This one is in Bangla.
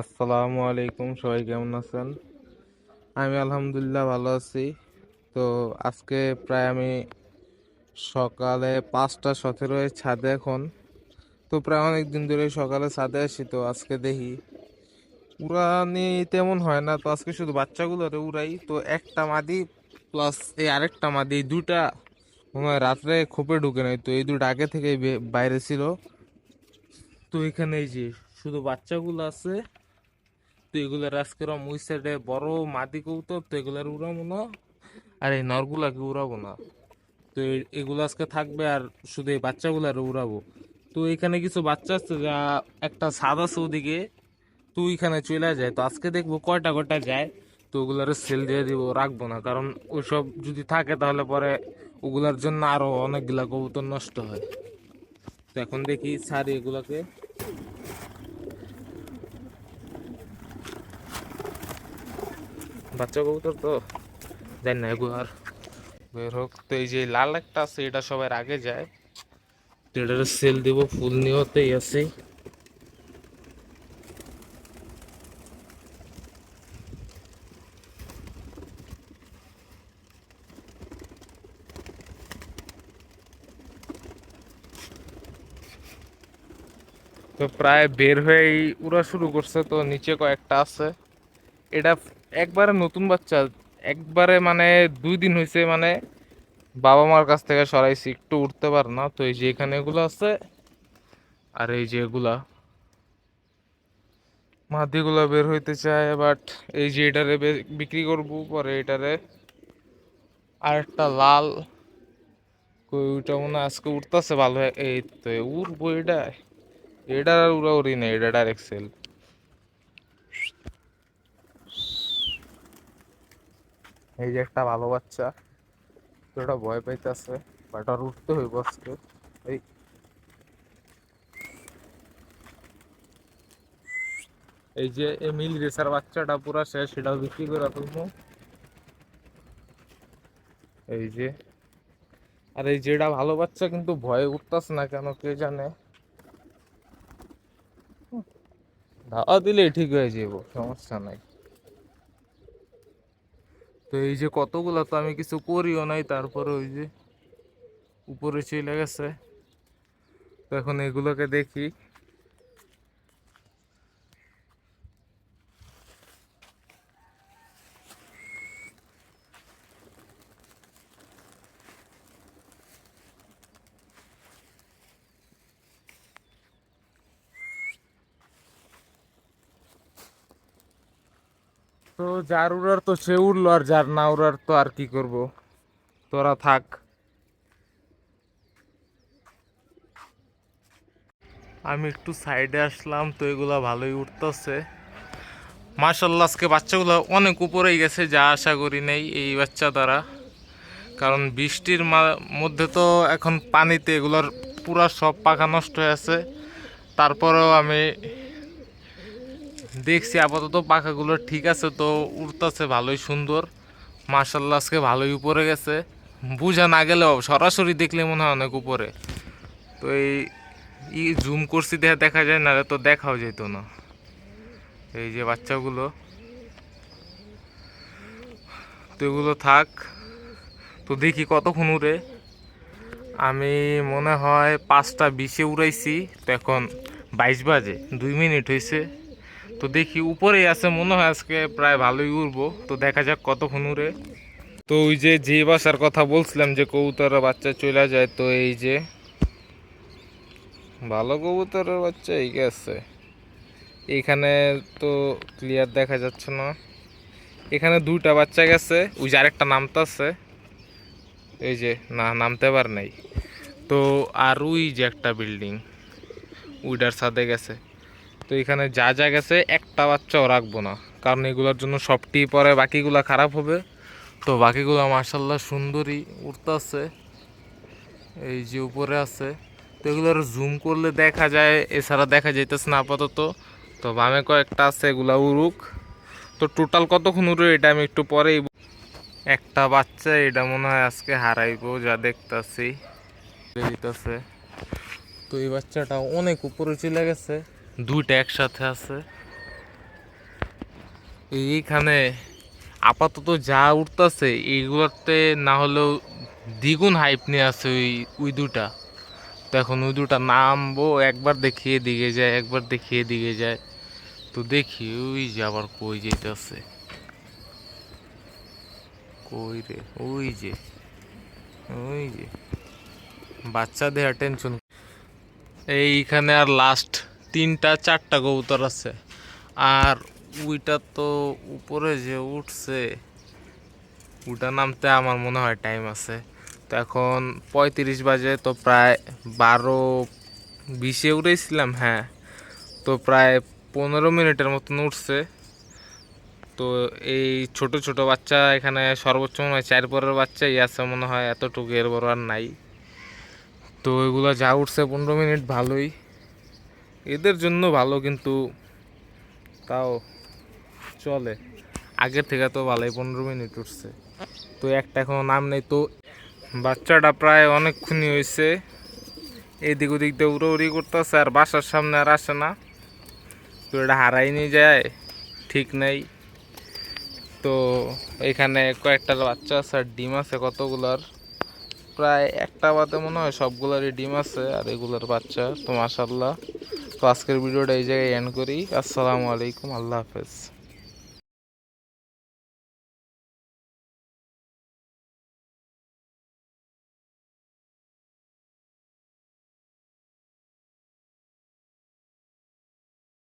আসসালামু আলাইকুম, সবাই কেমন আছেন? আমি আলহামদুলিল্লাহ ভালো আছি। তো আজকে প্রায় আমি সকালে পাঁচটা সতেরো ছাদে এখন। তো প্রায় অনেক দিন ধরে সকালে ছাদে আসি তো আজকে দেখি। উড়ানি তেমন হয় না, তো আজকে শুধু বাচ্চাগুলোরে উড়াই। তো একটা মাদি প্লাস এই আরেকটা মাদি দুটা মনে হয় রাত্রে খোপে ঢুকে নাই, তো এই দুটো আগে থেকে বাইরে ছিল। তো এখানে এই যে শুধু বাচ্চাগুলো আছে তো এগুলার আজকে রম ওই সাইডে বড় মাদি কবুতর, তো এগুলার উড়াবো না। আর এই নরগুলাকে উড়াবো না। তো এগুলো আজকে থাকবে আর শুধু এই বাচ্চাগুলার উড়াবো। তো এখানে কিছু বাচ্চা আছে যা একটা সাদা আছে ওদিকে, তো ওইখানে চলে যায়। তো আজকে দেখব কয়টা কয়টা যায়, তো ওগুলার সেল দিয়ে দিব, রাখব না। কারণ ওইসব যদি থাকে তাহলে পরে ওগুলার জন্য আরও অনেকগুলা কবুতর নষ্ট হয়। তো এখন দেখি সারি এগুলাকে। বাচ্চা কবুতর তো, জানি না এগুলো আর বের হোক। তো এই যে লাল একটা আছে, এটা সবার আগে যায়। এটার সেল দিব, ফুল নিয়তেই আছে। তো প্রায় বের হয়েই উড়া শুরু করছে, তো নিচে কয়েকটা আছে। এটা একবারে নতুন বাচ্চা, একবারে মানে দুই দিন হয়েছে মানে বাবা মার কাছ থেকে সরাইছি, একটু উঠতে পার না। তো এই যে এখানে এগুলো আছে, আর এই যে এগুলা। মাদিগুলা বের হইতে চায় বাট এই যে এটারে বিক্রি করব, পরে এটারে আর একটা লাল। কই ওইটা মনে আজকে উঠতেছে ভালো এই তো উড়বো এটা এটার আর উড়া উড়ি না এটা ডাইরেক্ট সেল এই যে একটা ভালো বাচ্চা। ওটা ভয় পাইতেছে বাট উঠতে হইব আজকে। এই। এই যে এমিল রেসার বাচ্চাটা পুরা শেষ, সেটাও বিক্রি করে ফেলব। এই যে। আর এই যেটা ভালো বাচ্চা, কিন্তু ভয়ে উঠতেছে না কেন, কে জানে? ধাওয়া দিলে ঠিক হয়ে যাব সমস্যা নাই। তো এই যে কতগুলো তো আমি কিছু করিও নাই, তারপরে ওই যে উপরে চলে গেছে। তো এখন এগুলোকে দেখি। তো যার উড়ার তো সে উড়লো আর যার না উড়ার তো আর কি করব? তোরা থাক। আমি একটু সাইডে আসলাম, তো এগুলা ভালোই উঠতেছে মার্শাল্লাহ আজকে বাচ্চাগুলো অনেক উপরেই গেছে, যা আশা করি নেই এই বাচ্চা দ্বারা। কারণ বৃষ্টির মধ্যে তো এখন পানিতে এগুলোর পুরা সব পাখা নষ্ট হয়ে আছে। তারপরেও আমি দেখছি আপাতত পাখাগুলো ঠিক আছে, তো উড়তেছে ভালোই সুন্দর। মার্শাল্লাহ আজকে ভালোই উপরে গেছে। বোঝা না গেলেও সরাসরি দেখলে মনে হয় অনেক উপরে। তো এই, ই জুম করছি দেখা দেখা যায় না তো দেখাও যেত না। এই যে বাচ্চাগুলো। তো এগুলো থাক। তো দেখি কতক্ষণ উড়ে। আমি মনে হয় পাঁচটা বিশে উড়াইছি, তো এখন বাইশ বাজে, দুই মিনিট হয়েছে তো দেখি উপরেই আছে, মনে হয় আজকে প্রায় ভালোই উড়বো। তো দেখা যাক কতক্ষণ উড়ে। তো ওই যে যে বাসার কথা বলছিলাম যে কবুতরের বাচ্চা চলে যায়, তো এই যে ভালো কবুতরের বাচ্চা, এই গেছে এখানে তো ক্লিয়ার দেখা যাচ্ছে না। এখানে দুইটা বাচ্চা গেছে, ওই যে আরেকটা নামতাছে। এই যে, না, নামতে পার নাই। তো আর ওই যে একটা বিল্ডিং উইডার সাথে গেছে। তো এখানে যা যা গেছে, একটা বাচ্চাও রাখব না। কারণ এগুলোর জন্য সবটি পরে বাকিগুলা খারাপ হবে। তো বাকিগুলো মার্শাল্লাহ সুন্দরী উঠতেছে এই যে উপরে আছে। তো এগুলোর জুম করলে দেখা যায়, এছাড়া দেখা যাইতেছে না আপাতত। তো বামে কয়েকটা আছে, এগুলা উড়ুক। তো টোটাল কতক্ষণ উড়ে এটা আমি একটু পরেই একটা বাচ্চা এটা মনে হয় আজকে হারাইবো, যা দেখতাছি। তো এই বাচ্চাটা অনেক উপরে চলে গেছে। দুইটা একসাথে আছে। এইখানে আপাতত যা উঠতেছে, এইগুলোতে না হলেও দ্বিগুণ হাইপ নিয়ে আছে ওই ওই দুটা তো এখন ওই দুটা নামবো, একবার দেখিয়ে দিকে যায়, একবার দেখিয়ে দিকে যায়। তো দেখি, ওই যে আবার কই যেতেছে কই রে, ওই যে ওই যে। বাচ্চা দেয়া টেনশন এইখানে আর লাস্ট তিনটা, চারটা কবুতর আছে। আর ওইটা তো উপরে যে উঠছে ওটা নামতে আমার মনে হয় টাইম আছে। তো এখন পঁয়ত্রিশ বাজে, তো প্রায় বারো, বিশে উড়েছিলাম হ্যাঁ। তো প্রায় পনেরো মিনিটের মতন উঠছে। তো এই ছোট ছোট বাচ্চা এখানে সর্বোচ্চ মনে হয় চার পরের বাচ্চাই আছে মনে হয়, এতটুকু এর বড় আর নাই। তো এগুলো যা উঠছে পনেরো মিনিট ভালোই। এদের জন্য ভালো কিন্তু তাও চলে। আগের থেকে তো ভালোই পনেরো মিনিট উঠছে। তো একটা এখনও নাম নেই তো। বাচ্চাটা প্রায় অনেকক্ষণই হয়েছে এদিক ওদিক দিয়ে উড়ো উড়ি করতেছে আর বাসার সামনে আর আসে না। তো এটা হারাই নিয়ে যায়, ঠিক নেই। তো এখানে কয়েকটা বাচ্চা আছে আর ডিম আছে কতগুলার। প্রায় একটা বাদে মনে হয় সবগুলারই ডিম আছে আর এগুলোর বাচ্চা তো মাসাল্লাহ তো আজকের ভিডিওটা এই জায়গায় এন্ড করি। আসসালামু আলাইকুম আল্লাহ হাফেজ।